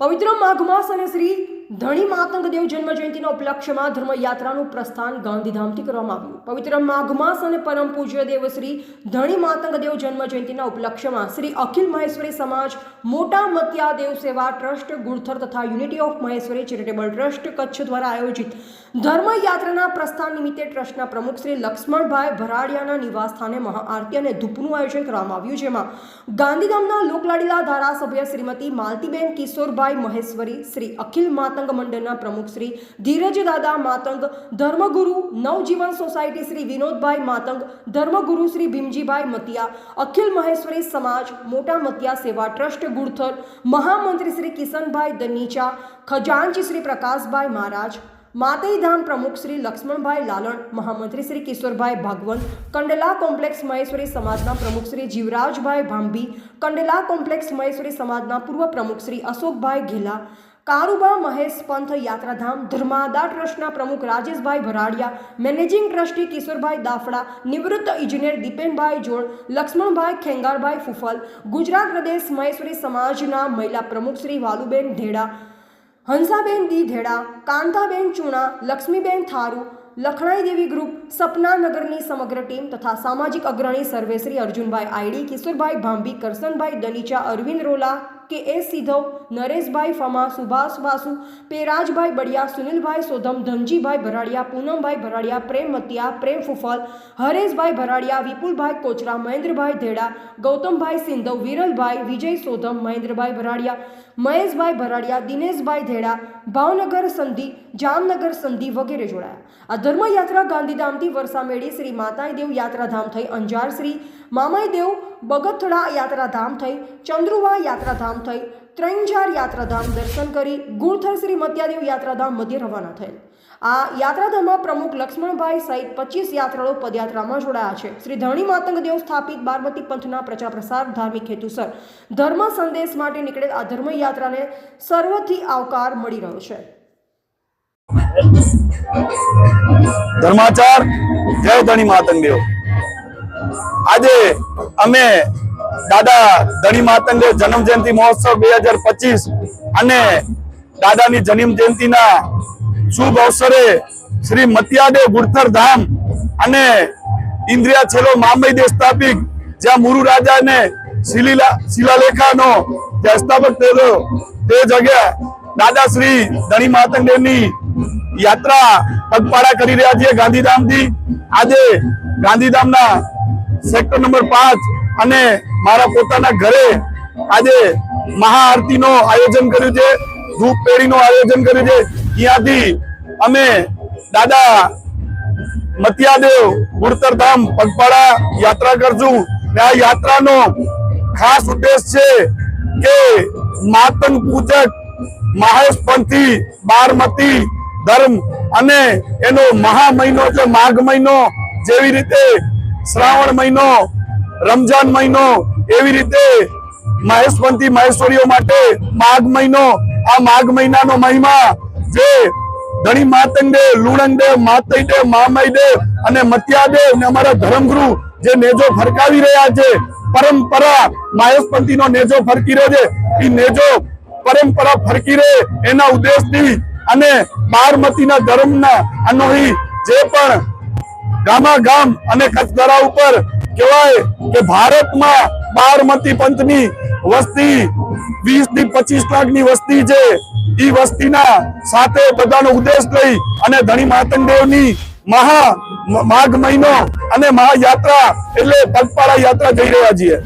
પવિત્ર માઘ માસ અને શ્રી ધણી મહાત્મદેવ દેવ જન્મ જયંતિના ઉપલક્ષ્યમાં ધર્મયાત્રાનું પ્રસ્થાન ગાંધીધામથી કરવામાં આવ્યું. પવિત્ર માઘ માસ અને પરમ પૂજ્ય દેવ શ્રી ધણી મહાત્મદેવ દેવ જન્મ જયંતિના ઉપલક્ષ્યમાં શ્રી અખિલ મહેશ્વરી સમાજ, મોટા મત્યા દેવ સેવા ટ્રસ્ટ, ગુણથર તથા unity of Maheshwari charitable trust Kutch દ્વારા આયોજિત ધર્મયાત્રાના પ્રસ્થાન નિમિત્તે ટ્રસ્ટના પ્રમુખ શ્રી લક્ષ્મણભાઈ ભરાડિયાના નિવાસ સ્થાને મહાઆરતી અને ધૂપનું આયોજન કરવામાં આવ્યું, જેમાં ગાંધીધામના લોકલાડીલા ધારાસભ્ય શ્રીમતી માલતીબેન કિશોરભાઈ મહેશ્વરી, શ્રી અખિલ માતંગ મંડળના પ્રમુખ શ્રી ધીરજ દાદા માતંગ ધર્મગુરુ નવજીવન સોસાયટી શ્રી વિનોદભાઈ માતંગ ધર્મગુરુ શ્રી ભીમજીભાઈ મતિયા અખિલ મહેશ્વરી સમાજ મોટા મતિયા સેવા ટ્રસ્ટ ગુડથર મહામંત્રી શ્રી કિશનભાઈ દનીચા ખજાનચી શ્રી પ્રકાશભાઈ મહારાજ માતઈધામ પ્રમુખ શ્રી લક્ષ્મણભાઈ લાલણ મહામંત્રી શ્રી કિશોરભાઈ ભાગવન કંડલા કોમ્પ્લેક્સ મહેશ્વરી સમાજના પ્રમુખ શ્રી જીવરાજભાઈ ભાંભી કંડલા કોમ્પ્લેક્સ મહેશ્વરી સમાજના પૂર્વ પ્રમુખ શ્રી અશોકભાઈ ઘેલા કારુબા, મહેશ પંથ, યાત્રાધામ, ધર્માદા ટ્રસ્ટના પ્રમુખ રાજેશભાઈ ભરાડિયા, મેનેજિંગ ટ્રસ્ટી કિશોરભાઈ દાફડા, નિવૃત્ત ઇજનેર દીપેનભાઈ જોડ, લક્ષ્મણભાઈ ખેંગારભાઈ ફુફલ, ગુજરાત પ્રદેશ મહેશ્વરી સમાજના મહિલા પ્રમુખ શ્રી વાલુબેન ઢેડા, હંસાબેન દી ધેડા કાંતાબેન ચૂણા, લક્ષ્મીબેન થારુ, લખણાઈ દેવી ગ્રુપ, સપના નગરની સમગ્ર ટીમ તથા સામાજિક અગ્રણી સર્વેશ્રી Arjunbhai ID, Kishorbhai Bhambhi Karsanbhai Danicha Arvind Rola K S Sidhav Nareshbhai Fama, Subhash Vasu, Perajbhai Baliya Sunilbhai Sodham, Dhanjibhai ભરાડિયા, Poonambhai ભરાડિયા, પ્રેમ મતિયા, પ્રેમ ફુફલ, હરેશભાઈ ભરાડિયા, વિપુલભાઈ કોચરા, મહેન્દ્રભાઈ ધેડા, ગૌતમભાઈ સિંધવ, વિરલભાઈ વિજય સોધમ, મહેન્દ્રભાઈ ભરાડિયા મહેશભાઈ ભરાડિયા, દિનેશભાઈ ધેડા, ભાવનગર સંધિ, જામનગર સંધિ વગેરે જોડાયા. આ ધર્મયાત્રા ગાંધીધામથી વરસામેડી શ્રી માતાઈદેવ યાત્રાધામ થઈ અંજાર શ્રી, મામાઈદેવ બગથડા યાત્રાધામ થઈ, ચંદ્રુવા યાત્રાધામ થઈ, ત્રંજાર યાત્રાધામ દર્શન કરી, ગુણથર શ્રી મત્યાદેવ યાત્રાધામ મધ્ય રવાના થયેલ. આ યાત્રાધામમાં પ્રમુખ લક્ષ્મણભાઈ સહિત પચીસ યાત્રાળુ પદયાત્રામાં જોડાયા છે. શ્રી ધણી માતંગ દેવ સ્થાપિત બારમતી પંથના પ્રચાર પ્રસાર ધાર્મિક હેતુસર. ધર્મ સંદેશ માટે નીકળેલ આ ધર્મ યાત્રાને સર્વથી આવકાર મળી રહ્યો છે. ધર્માચાર, જય ધણી માતંગદેવ. આજે અમે દાદા ધણી માતંગદેવ જન્મ જયંતિ મહોત્સવ બે હજાર પચીસ અને દાદાની જન્મ જયંતિના શુભ અવસરે શ્રી મતિયાદે ગુડથર ધામ અને ઇન્દ્રિયા છેલ્લો મામઈ દેવ સ્થાપિક જ્યાં મુરુ રાજાને શિલીલા, શિલાલેખાનો જ્યાં સ્થાપક થયેલો, તે જગ્યા દાદા શ્રી ધણી માતંગ દેવની યાત્રા પગપાળા કરી રહ્યા છીએ ગાંધીધામથી. આજે ગાંધીધામના સેક્ટર નંબર પાંચ અને મારા પોતાના ઘરે આજે મહાઆરતીનો આયોજન કર્યું છે, ધૂપ પેઢીનું આયોજન કર્યું છે. ત્યાંથી અમે દાદા મતિયાદેવ ગુડતર ધામ પગપાળા યાત્રા કરશું. ને આ યાત્રાનો ખાસ ઉદ્દેશ છે કે માતંગ પૂજક મહેશ પંથી, બારમતી ધર્મ અને એનો મહા મહિનો છે માઘ મહિનો જેવી રીતે શ્રાવણ મહિનો, રમજાન મહિનો એવી રીતે મહેશપંથી મહેશ્વરીઓ માટે માઘ મહિનો. આ માઘ મહિનાનો મહિમા જે. ધણી માતંગદેવ લુણંગદેવ માતઈદેવ અને મત્યાદેવ ને ધર્મના જે પણ ગામા ગામ અને કચ્છ ઉપર કહેવાય કે ભારતમાં બારમતી પંથની વસ્તી વીસથી પચીસ લાખની વસ્તી છે. ઈ વસ્તીના સાથે બધાનો ઉદ્દેશ લઈ અને ધણી માતંગની મહા માઘ મહિનો અને મહાયાત્રા એટલે પગપાળા યાત્રા જઈ રહ્યા છીએ.